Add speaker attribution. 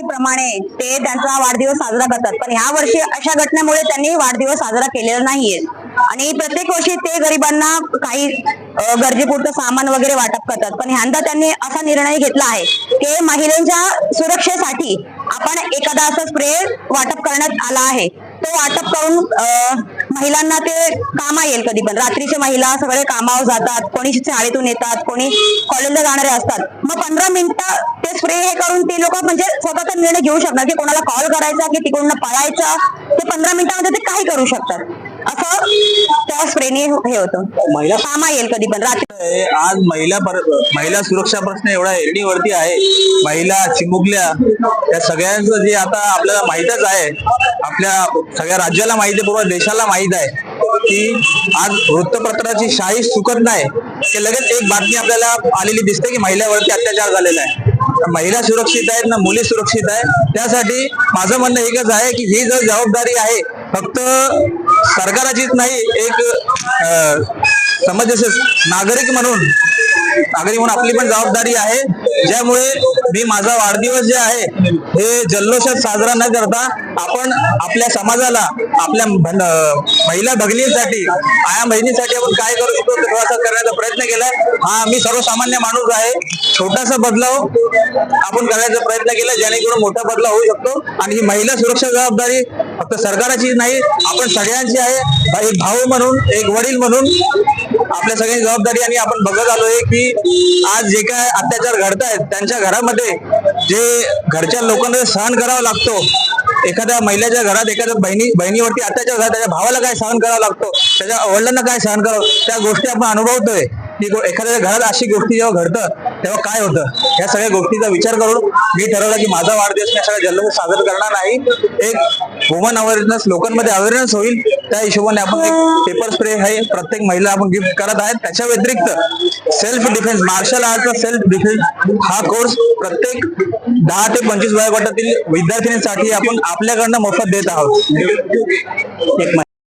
Speaker 1: प्रमाणे ते त्यांचा वाढदिवस साजरा करतात. पण ह्या वर्षी अशा घटनेमुळे त्यांनी वाढदिवस साजरा केलेला नाहीये. आणि प्रत्येक वर्षी ते गरिबांना काही गरजेपुरतं सामान वगैरे वाटप करतात. पण ह्यांदा त्यांनी असा निर्णय घेतला आहे की महिलांच्या सुरक्षेसाठी आपण एखादा असा स्प्रे वाटप करण्यात आला आहे. तो वाटप करून महिलांना ते कामा येईल कधी पण. रात्रीचे महिला सगळे कामावर जातात कोणी शाळेतून येतात कोणी कॉलेजला जाणारे असतात. मग पंधरा मिनिटं ते स्प्रे हे करून ते लोक म्हणजे स्वतःचा निर्णय घेऊ शकणार की कोणाला कॉल करायचा की तिकडून पळायचा ते पंधरा मिनिटामध्ये ते काही करू शकतात. असं त्या स्प्रेने हे होतं.
Speaker 2: महिला
Speaker 1: कामा येईल कधी पण. रात्री
Speaker 2: आहे, आज महिला पर- महिला सुरक्षा प्रश्न एवढा एरडीवरती आहे. महिला चिमुकल्या या सगळ्यांचं जे आता आपल्याला माहीतच आहे. आपल्या सगळ्या राज्याला माहिती आहे पूर्ण देशाला माहीत आहे की आज वृत्तपत्राची शाही चुकत नाही. की लगेच एक बातमी आपल्याला आलेली दिसते की महिलावरती अत्याचार झालेला आहे. महिला सुरक्षित आहेत ना मुली सुरक्षित आहेत त्यासाठी माझं म्हणणं एकच आहे की ही जर जबाबदारी आहे. फक्त सरकाराचीच नाही एक अं, समज नागरिक म्हणून नागरिक म्हणून आपली पण जबाबदारी आहे. ज्यामुळे मी माझा वाढदिवस जे आहे हे जल्लोषात साजरा न करता आपण आपल्या समाजाला आपल्या महिला भगिनींसाठी आया बहिणीसाठी आपण काय करू शकतो ते थोडासा करण्याचा प्रयत्न केलाय. हा मी सर्वसामान्य माणूस आहे. छोटासा बदलाव आपण करायचा प्रयत्न केला जेणेकरून मोठा बदलाव होऊ शकतो. आणि ही महिला सुरक्षा जबाबदारी फक्त सरकाराची नाही आपण सगळ्यांची आहे. एक भाऊ म्हणून एक वडील म्हणून आपल्या सगळ्यांची जबाबदारी आणि आपण बघत आलोय की आज जे काय अत्याचार घडत आहेत त्यांच्या घरामध्ये जे घरच्या लोकांना सहन करावा लागतो एखाद्या महिलेच्या घरात एखाद्या बहिणी बहिणीवरती अत्याचार झाला त्याच्या भावाला काय सहन करावा लागतो त्याच्या वडिलांना काय सहन करावं त्या गोष्टी आपण अनुभवतोय. की एखाद्या घरात अशी गोष्टी जेव्हा घडतं तेव्हा काय होतं? या सगळ्या गोष्टीचा विचार करून मी ठरवलं की माझा वाढदिवस मी सगळ्या जल्लोष साजरा करणार नाही. एक वुमन अवेअरनेस लोकांमध्ये अवेअरनेस होईल. त्या हिशोबाने आपण एक पेपर स्प्रे हे प्रत्येक महिला आपण गिफ्ट करत आहेत. त्याच्या व्यतिरिक्त सेल्फ डिफेन्स मार्शल आर्टचा सेल्फ डिफेन्स हा कोर्स प्रत्येक दहा ते पंचवीस वयोगटातील विद्यार्थिनीसाठी आपण आपल्याकडनं मोफत देत आहोत. एक